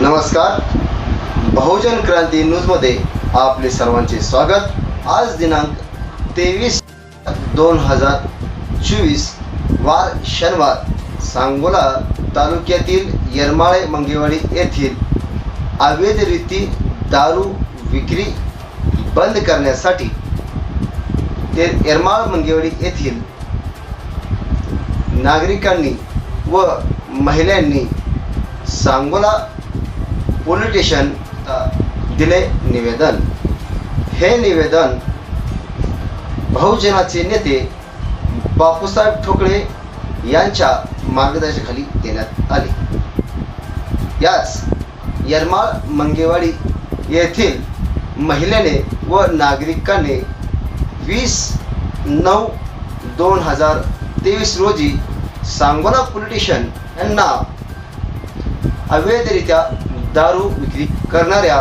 नमस्कार. बहुजन क्रांती न्यूजमध्ये आपले सर्वांचे स्वागत. आज दिनांक तेवीस दोन हजार चोवीस वार शनिवार सांगोला तालुक्यातील येरमाळे मंगेवाडी येथील अवैधरीती दारू विक्री बंद करण्यासाठी ते येरमाळ मंगेवाडी येथील नागरिकांनी व महिलांनी सांगोला पोलीस स्टेशन दिले निवेदन. हे निवेदन बहुजनाचे नेते बापूसाहेब ठोकळे यांच्या मार्गदर्शनाखाली देण्यात आले. याच यरमाळ मंगेवाडी येथील महिलेने व नागरिकांनी वीस नऊ दोन हजार तेवीस रोजी सांगोला पोलिटिशियन यांना अवैधरित्या दारू विक्री करणाऱ्या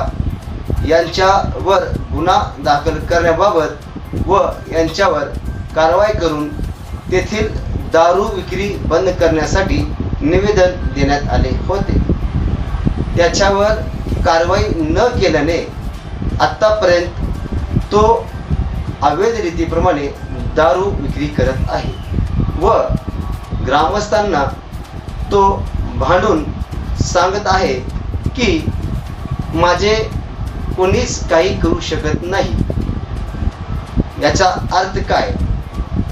यांच्यावर गुन्हा दाखल करण्याबाबत व यांच्यावर कारवाई करून तेथील दारू विक्री बंद करण्यासाठी निवेदन देण्यात आले होते. त्याच्यावर कारवाई न केल्याने आत्तापर्यंत तो अवैध रीतीप्रमाणे दारू विक्री करत आहे व ग्रामस्थांना तो भांडून सांगत आहे की माझे कोणीच काही करू शकत नाही. याचा अर्थ काय?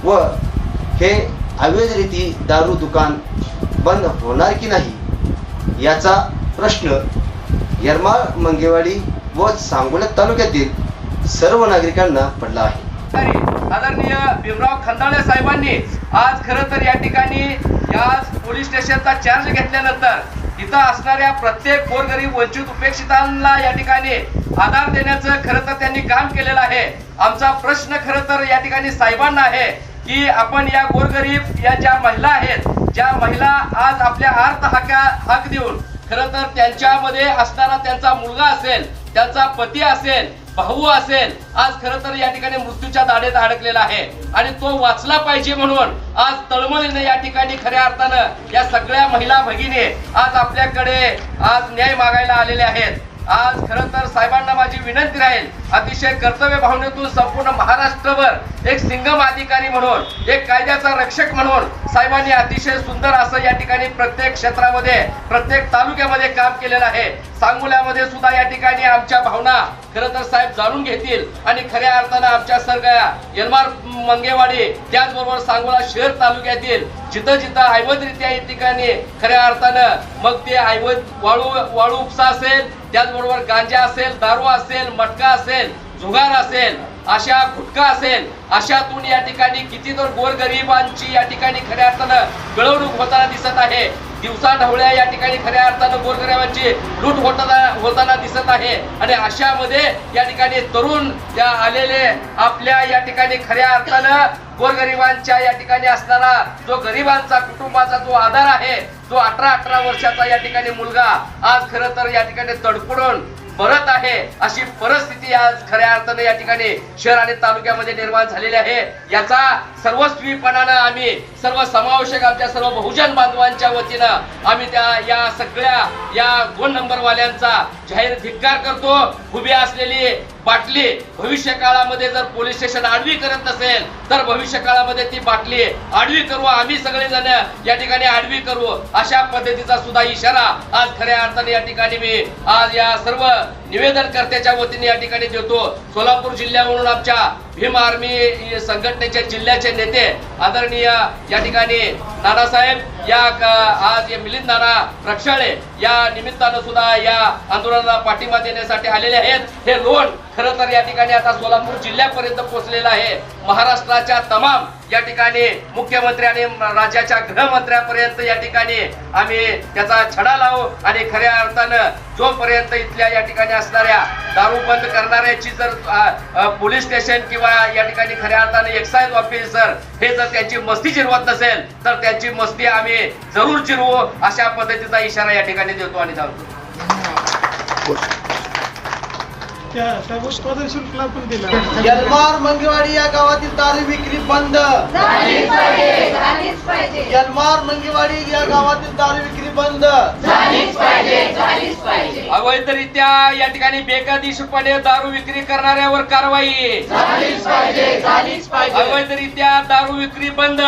व हे अवैधरीती दारू दुकान बंद होणार की नाही? याचा प्रश्न यरमाळ मंगेवाडी व सांगोला तालुक्यातील सर्व नागरिकांना पडला आहे. आदरणीय भीमराव खंदाळे साहेबांनी आज खरं तर या ठिकाणी या पोलीस स्टेशनचा चार्ज घेतल्यानंतर इथं असणाऱ्या प्रत्येक गोरगरीब वंचित उपेक्षितांना या ठिकाणी आधार देण्याचं खरं तर त्यांनी काम केलेलं आहे. आमचा प्रश्न खरं तर या ठिकाणी साहेबांना आहे की आपण या गोरगरीब या ज्या महिला आहेत ज्या महिला आज आपल्या अर्थ हका हाक देऊन खरं तर त्यांच्यामध्ये असणारा त्यांचा मुलगा असेल त्यांचा पती असेल भाऊ असेल आज खर तर या ठिकाणी मृत्यूच्या दाढेत अडकलेला आहे. आणि तो वाचला पाहिजे म्हणून आज तळमळीने या ठिकाणी खऱ्या अर्थानं या सगळ्या महिला भगिनी आज आपल्याकडे आज न्याय मागायला आलेले आहेत. आज खरं तर साहेबांना माझी विनंती राहील अतिशय कर्तव्य भावनेतून संपूर्ण महाराष्ट्रभर एक सिंगम अधिकारी म्हणून एक कायद्याचा रक्षक म्हणून साहेबांनी अतिशय सुंदर असं या ठिकाणी प्रत्येक क्षेत्रामध्ये प्रत्येक तालुक्यामध्ये काम केलेलं आहे. सांगोल्यामध्ये सुद्धा या ठिकाणी आमच्या भावना खरं तर साहेब जाणून घेतील. आणि खऱ्या अर्थानं आमच्या सगळ्या यलमार मंगेवाडी त्याचबरोबर सांगोला शहर तालुक्यातील जिथं जिथं ऐवजरित्या या ठिकाणी खऱ्या अर्थानं मग ते ऐवज वाळू वाळू उपसा असेल त्याचबरोबर गांजा असेल दारू असेल मटका असेल जुगार असेल अशा गुटखा असेल अशातून या ठिकाणी किती तर गोरगरिबांची या ठिकाणी खऱ्या अर्थानं गळवणूक होताना दिसत आहे. दिवसा ढवळ्या या ठिकाणी खऱ्या अर्थानं गोरगरिबांची लूट होताना होताना दिसत आहे. आणि अशामध्ये या ठिकाणी तरुण त्या आलेले आपल्या या ठिकाणी खऱ्या अर्थानं गोरगरिबांच्या या ठिकाणी असणारा जो गरिबांचा कुटुंबाचा जो आधार आहे जो अठरा अठरा वर्षाचा या ठिकाणी मुलगा आज खरं तर या ठिकाणी तडफडून परत आहे अशी परिस्थिती आज खऱ्या अर्थाने या ठिकाणी शहर आणि तालुक्यामध्ये निर्माण झालेली आहे. याचा सर्वस्वीपणानं आम्ही सर्व समावेशक आमच्या सर्व बहुजन बांधवांच्या वतीनं आम्ही त्या या सगळ्या या दोन नंबर वाल्यांचा जाहीर धिक्कार करतो. उभी असलेली बाटली भविष्य काळामध्ये जर पोलीस स्टेशन आडवी करत नसेल तर भविष्य काळामध्ये ती बाटली आडवी करू आम्ही सगळे जण या ठिकाणी आडवी करू अशा पद्धतीचा सुद्धा इशारा आज खऱ्या अर्थाने या ठिकाणी मी आज या सर्व निवेदनकर्त्याच्या वतीने या ठिकाणी देतो. सोलापूर जिल्ह्यावरून आमच्या भीम आर्मी संघटनेचे जिल्ह्याचे नेते आदरणीय या ठिकाणी नानासाहेब या आज मिलिंद नाना रक्षाळे या निमित्तानं सुद्धा या आंदोलनाला पाठिंबा देण्यासाठी आलेले आहेत. हे लोण खरं तर या ठिकाणी आता सोलापूर जिल्ह्यापर्यंत पोहोचलेलं आहे. महाराष्ट्राच्या तमाम या ठिकाणी मुख्यमंत्री आणि राज्याच्या गृहमंत्र्यापर्यंत या ठिकाणी आम्ही त्याचा छडा लावू आणि खऱ्या अर्थानं जोपर्यंत इथल्या या ठिकाणी असणाऱ्या दारू बंद करणाऱ्याची जर पोलीस स्टेशन किंवा या ठिकाणी खऱ्या अर्थाने एक्साईज ऑफिसर हे जर त्यांची मस्ती जिरवत नसेल तर त्यांची मस्ती आम्ही जरूर जिरवू अशा पद्धतीचा इशारा या ठिकाणी देतो आणि सांगतो यलमार मंगेवाडी या गावातील दारू विक्री बंद. झालीच पाहिजे झालीच पाहिजे. यलमार मंगेवाडी या गावातील दारू विक्री बंद. झालीच पाहिजे झालीच पाहिजे. अवैधरित्या या ठिकाणी बेकायदेशीरपणे दारू विक्री करणाऱ्यावर कारवाई. झालीच पाहिजे झालीच पाहिजे. अवैधरित्या दारू विक्री बंद.